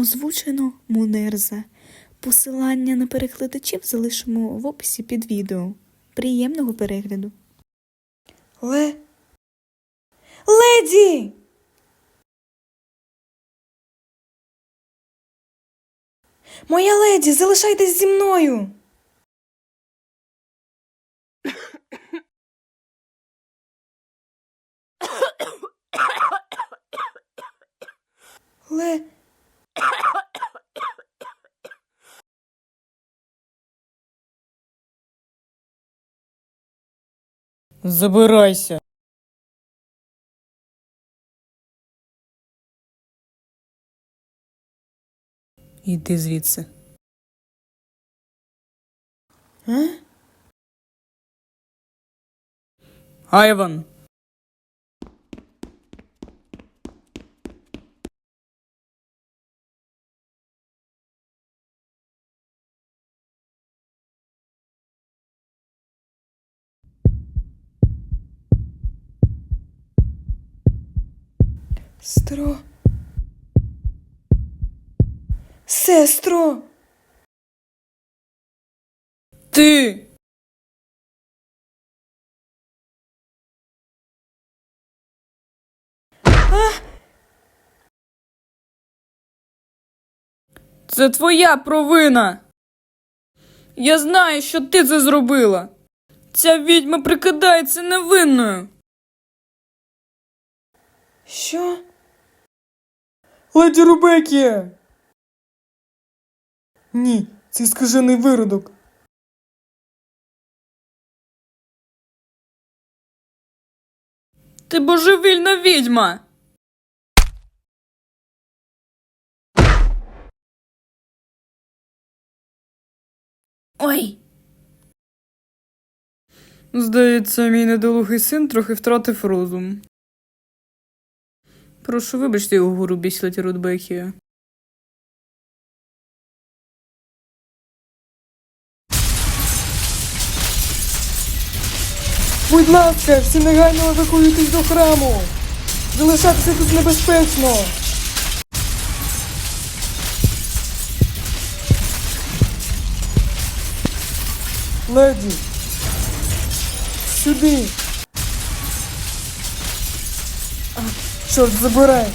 Озвучено Мунерза. Посилання на перекладачів залишимо в описі під відео. Приємного перегляду. Ле. Леді! Моя леді, залишайтесь зі мною. Ле. Забирайся. Іди звідси. А? Айван. Стро. Сестро. Ти. Це твоя провина. Я знаю, що ти це зробила. Ця відьма прикидається невинною. Що? Леді Рубекія. Ні, це скажений виродок. Ти божевільна відьма. Ой! Здається, мій недолугий син трохи втратив розум. Прошу, вибачте його грубість, леді Рудбекія. Будь ласка, всі негайно евакуюйтесь до храму. Залишатися тут небезпечно. Леді. Сюди. Чорт, забирай.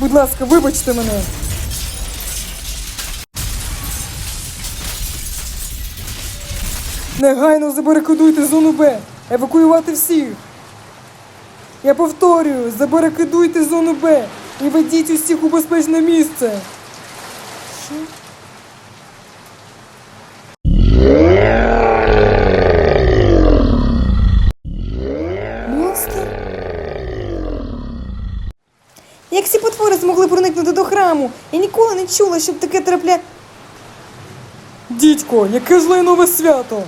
Будь ласка, вибачте мене. Негайно забарикадуйте зону Б. Евакуювати всіх. Я повторюю, забарикадуйте зону Б і ведіть усіх у безпечне місце. Що? Храму? Я ніколи не чула, щоб таке трапля. Дідько, яке ж лайнове свято!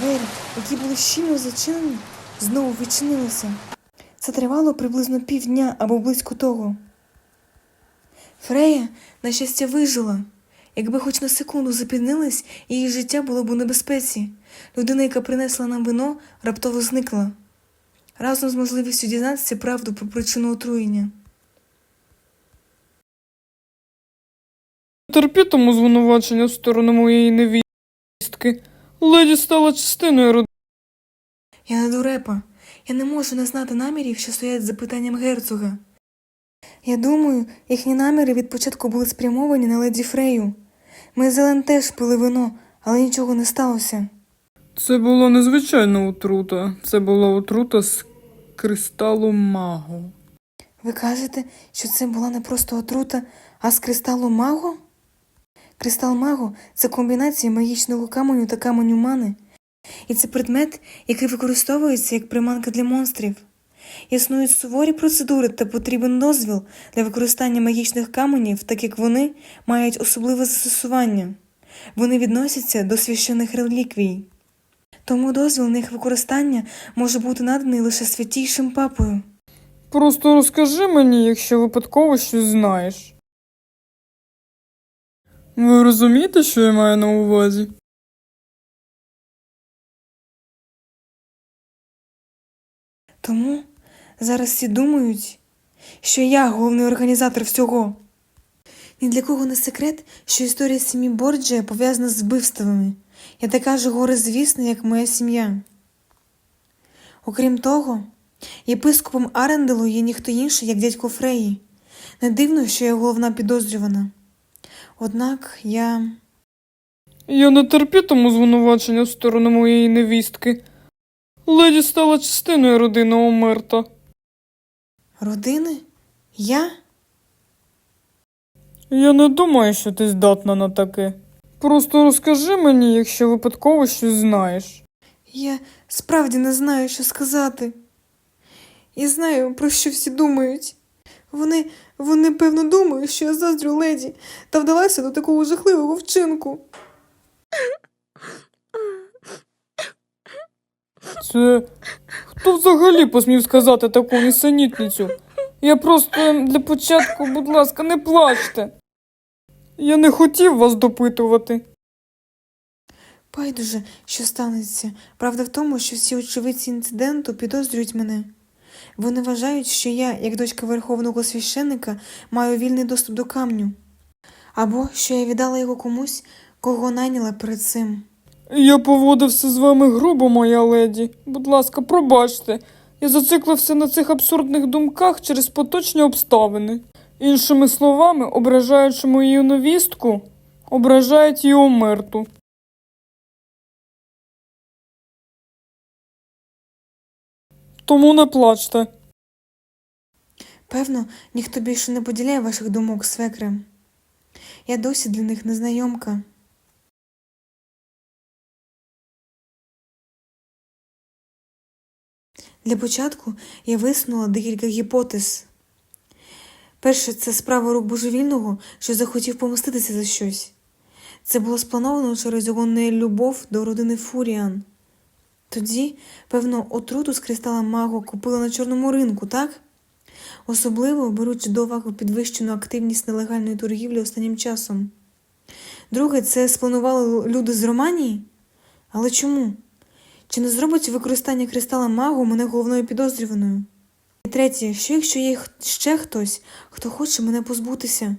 Двері, які були щільно зачинені, знову відчинилися. Це тривало приблизно півдня або близько того. Фрея, на щастя, вижила. Якби хоч на секунду запізнилась, її життя було б у небезпеці. Людина, яка принесла нам вино, раптово зникла. Разом з можливістю дізнатися правду про причину отруєння. Терпітиму звинувачення в сторону моєї невістки. Леді стала частиною родини. Я не дурепа. Я не можу не знати намірів, що стоять за питанням герцога. Я думаю, їхні наміри від початку були спрямовані на леді Фрею. Ми з Елен теж пили вино, але нічого не сталося. Це була незвичайна отрута. Це була отрута з кристалу маго. Ви кажете, що це була не просто отрута, а з кристалу маго? Кристал маго це комбінація магічного каменю та каменю мани. І це предмет, який використовується як приманка для монстрів. Існують суворі процедури та потрібен дозвіл для використання магічних каменів, так як вони мають особливе застосування. Вони відносяться до священих реліквій. Тому дозвіл на їх використання може бути наданий лише святійшим папою. Просто розкажи мені, якщо випадково щось знаєш. Ви розумієте, що я маю на увазі? Тому зараз всі думають, що я головний організатор всього. Ні для кого не секрет, що історія сім'ї Борджія пов'язана з вбивствами. Я така ж горизвісна, як моя сім'я. Окрім того, єпископом Аренделу є ніхто інший, як дядько Фреї. Не дивно, що я головна підозрювана. Однак я. Я не терпітиму звинувачення в сторону моєї невістки. Леді стала частиною родини Омерта. Родини? Я? Я не думаю, що ти здатна на таке. Просто розкажи мені, якщо випадково щось знаєш. Я справді не знаю, що сказати. Я знаю, про що всі думають. Вони, вони певно думають, що я заздрю леді та вдалася до такого жахливого вчинку. Це хто взагалі посмів сказати таку нісенітницю? Я просто для початку, будь ласка, не плачте. Я не хотів вас допитувати. Байдуже, що станеться. Правда в тому, що всі очевидці інциденту підозрюють мене. Вони вважають, що я, як дочка верховного священника, маю вільний доступ до камню. Або що я віддала його комусь, кого найняла перед цим. Я поводився з вами грубо, моя леді. Будь ласка, пробачте. Я зациклився на цих абсурдних думках через поточні обставини. Іншими словами, ображаючи мою невістку, ображають її омерту. Тому не плачте. Певно, ніхто більше не поділяє ваших думок, свекре. Я досі для них незнайомка. Для початку я висунула декілька гіпотез. Перше, це справа рук божевільного, що захотів помститися за щось. Це було сплановано через його нелюбов до родини Фуріан. Тоді, певно, отруту з кристала Маго купили на чорному ринку, так? Особливо беручи до уваги підвищену активність нелегальної торгівлі останнім часом. Друге, це спланували люди з Романії? Але чому? Чи не зробить використання кристала магу мене головною підозрюваною? І третє, що якщо є ще хтось, хто хоче мене позбутися?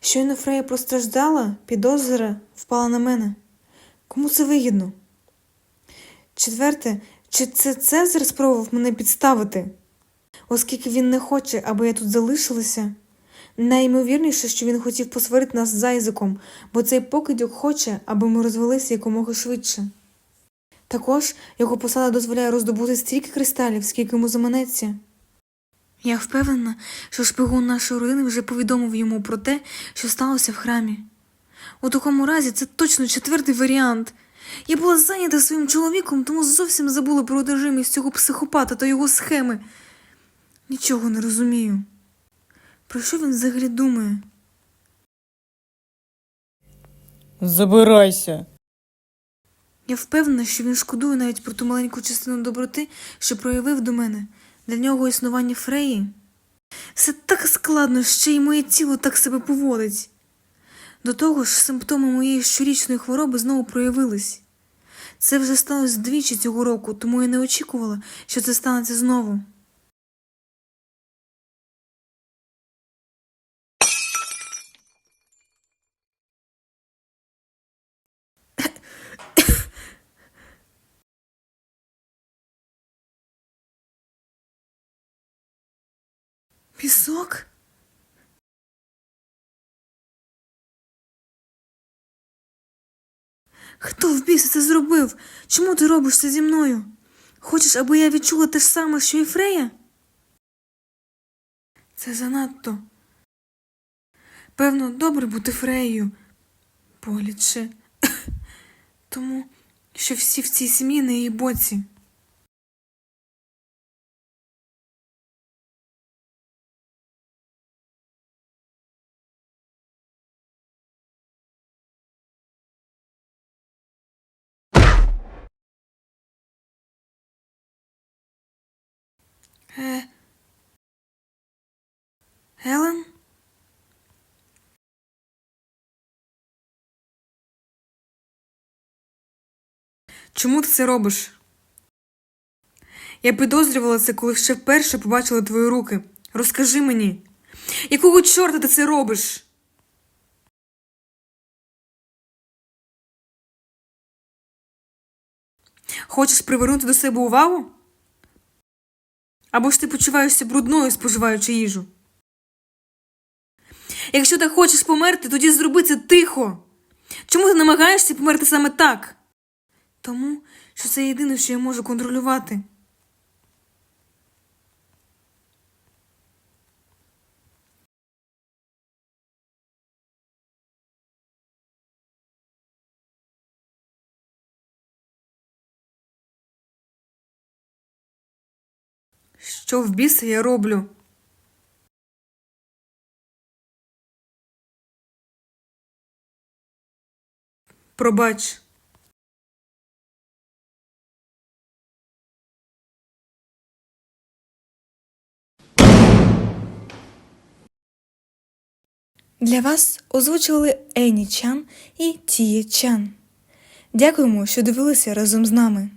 Щойно Фрея постраждала, підозра впала на мене. Кому це вигідно? Четверте, чи це Цезар спробував мене підставити? Оскільки він не хоче, аби я тут залишилася. Найімовірніше, що він хотів посварити нас з Айзеком, бо цей покидьок хоче, аби ми розвелися якомога швидше. Також його посада дозволяє роздобути стільки кристалів, скільки йому заманеться. Я впевнена, що шпигун нашої родини вже повідомив йому про те, що сталося в храмі. У такому разі це точно четвертий варіант. Я була зайнята своїм чоловіком, тому зовсім забула про одержимість цього психопата та його схеми. Нічого не розумію. Про що він взагалі думає? Забирайся. Я впевнена, що він шкодує навіть про ту маленьку частину доброти, що проявив до мене. Для нього існування Фреї. Все так складно, ще й моє тіло так себе поводить. До того ж, симптоми моєї щорічної хвороби знову проявились. Це вже сталося двічі цього року, тому я не очікувала, що це станеться знову. Пісок? Хто в біса це зробив? Чому ти робиш це зі мною? Хочеш, аби я відчула те ж саме, що і Фрея? Це занадто. Певно, добре бути Фреєю. Боляче. Тому що всі в цій сім'ї на її боці. Е... Елен? Чому ти це робиш? Я підозрювала це, коли ще вперше побачила твої руки. Розкажи мені, якого чорта ти це робиш? Хочеш привернути до себе увагу? Або ж ти почуваєшся брудною, споживаючи їжу? Якщо ти хочеш померти, тоді зроби це тихо. Чому ти намагаєшся померти саме так? Тому, що це єдине, що я можу контролювати. Що в біса я роблю? Пробач. Для вас озвучували Ені Чан і Тіє Чан. Дякуємо, що дивилися разом з нами.